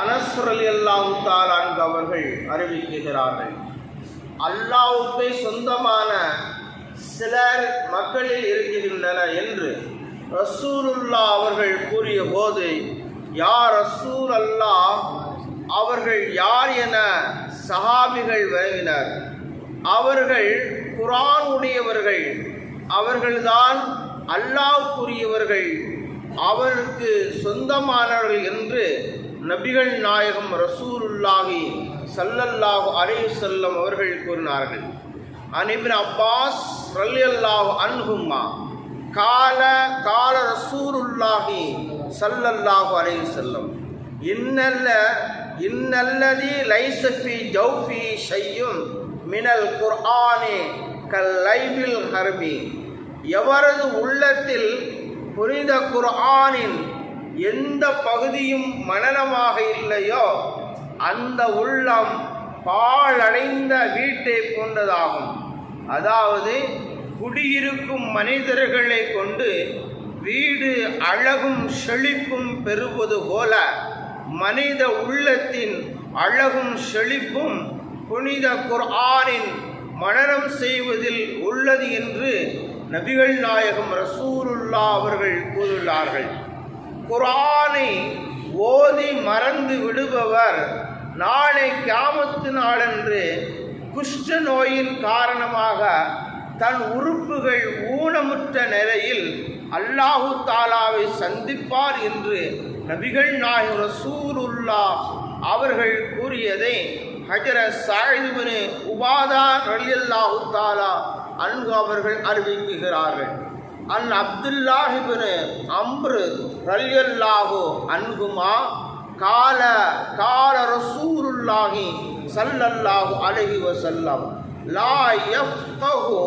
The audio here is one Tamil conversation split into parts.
அனஸ்ரலி அல்லாஹு அங்கு அவர்கள் அறிவிக்கிறார்கள் அல்லாவுக்கே சொந்தமான சிலர் மக்களில் இருக்கின்றன என்று ரசூலுல்லா அவர்கள் கூறிய போது யார் ரசூல் அல்லாஹ் அவர்கள் யார் என சஹாபிகள் விளங்கினர் அவர்கள் குரான் உடையவர்கள் அவர்கள்தான் கூறியவர்கள் அவருக்கு சொந்தமானவர்கள் என்று நபிகள் நாயகம் ரசூலுல்லாஹி சல்லல்லாஹு அலைஹி செல்லம் அவர்கள் கூறினார்கள். அனிபின் அப்பாஸ் ரல்யல்லாஹு அன்ஹும்மா கால கால ரசூருல்லாஹி சல்லல்லாஹு அலைஹி செல்லம் இன்னல்ல இன்னல்லதி லைசஃபி ஜௌஃபி ஷையும் மினல் குர்ஆனே கல்லைபில் ஹர்பி. எவரது உள்ளத்தில் புனித குர்ஆனின் எந்த பகுதியும் மனநமாக இல்லையோ அந்த உள்ளம் பாழடைந்த வீட்டை போன்றதாகும். அதாவது குடியிருக்கும் மனிதர்களை கொண்டு வீடு அழகும் செழிப்பும் பெறுவது போல மனித உள்ளத்தின் அழகும் செழிப்பும் புனித குர்ஆனின் மனனம் செய்வதில் உள்ளது என்று நபிகள் நாயகம் ரசூலுல்லா அவர்கள் கூறியுள்ளார்கள் குரானை ஓதி மறந்து விடுபவர். நாளை கியாமத்து நாளன்று குஷ்ட நோயின் காரணமாக தன் உறுப்புகள் ஊனமுற்ற நிலையில் அல்லாஹு தாலாவை சந்திப்பார் என்று நபிகள் நாயகம் ரசூருல்லா அவர்கள் கூறியதை ஹஜர சாயிதுபின் உபாதா ரலியல்லாஹு தாலா அன்பு அவர்கள் அறிவிக்குகிறார்கள். அன் அப்துல்லாஹிபின் அம்ரு ரல்யல்லாஹு அன்குமா கால கால ரசூருல்லாஹி சல்லல்லாஹு அலைஹி வசல்லம் லா யஃப்கஹு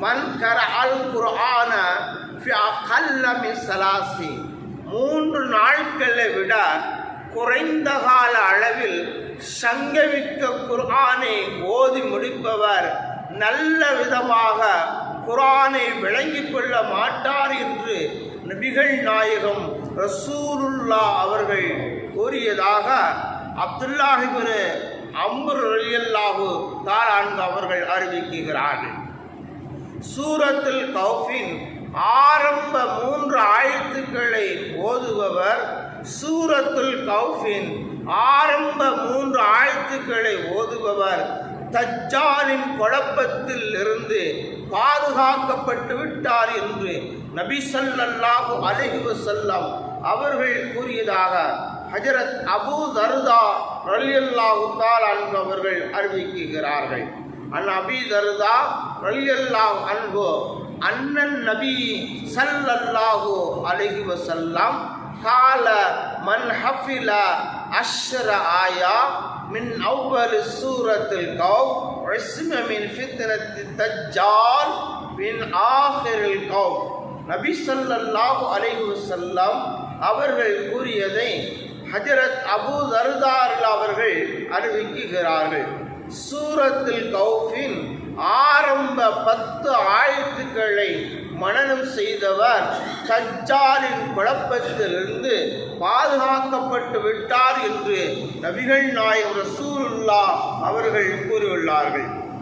மன் கரஅல் குர்ஆன ஃபி அகல்ல மூன்று நாட்களை விட குறைந்த கால அளவில் சங்கமிக்க குர்ஆனை ஓதி முடிப்பவர் நல்ல விதமாக குர்ஆனை விளங்கிக் கொள்ள மாட்டார் என்று நபிகள் நாயகம் ரசூலுல்லா அவர்கள் கூறியதாக அப்துல்லாஹிபின் அம்பர் அலியல்லாஹு தாரான்கு அவர்கள் அறிவிக்கிறார்கள். சூரத்தில் கௌஃபின் ஆரம்ப மூன்று ஆயத்துக்களை ஓதுபவர் சூரத்துல் கௌஃபின் ஆரம்ப மூன்று ஆயத்துக்களை ஓதுபவர் தஜ்ஜாலின் குழப்பத்தில் இருந்து பாதுகாக்கப்பட்டு விட்டார் என்று நபி ஸல்லல்லாஹு அலைஹி செல்லம் அவர்கள் கூறியதாக ஹஜரத் அபூ தருதா ரலியல்லாஹு தால் அன்பு அவர்கள் அறிவிக்கிறார்கள். அன் அபி தருதா ரலியல்லாஹு அன்பு அண்ணன் நபி சல்லல்லாஹு அலைஹி வஸல்லம் கால மன் ஹஃபில அஷ்ர ஆயா மின் அவ்வல் சூரத்தில் கவ் இஸ்ம மின் ஃபித்னத்தி தஜ்ஜால் மின் ஆஹிரில் கௌ. நபி ஸல்லல்லாஹு அலைஹி வசல்லம் அவர்கள் கூறியதை ஹஜரத் அபூ தர்தார் அவர்கள் அறிவிக்குகிறார்கள். சூரத்தில் கௌஃபின் ஆரம்ப பத்து ஆயத்துக்களை மனனம் செய்தவர் தஜ்ஜாலின் குழப்பத்திலிருந்து பாதுகாக்கப்பட்டு விட்டார் என்று நபிகள் நாயகம் ரசூலுல்லா அவர்கள் கூறியுள்ளார்கள்.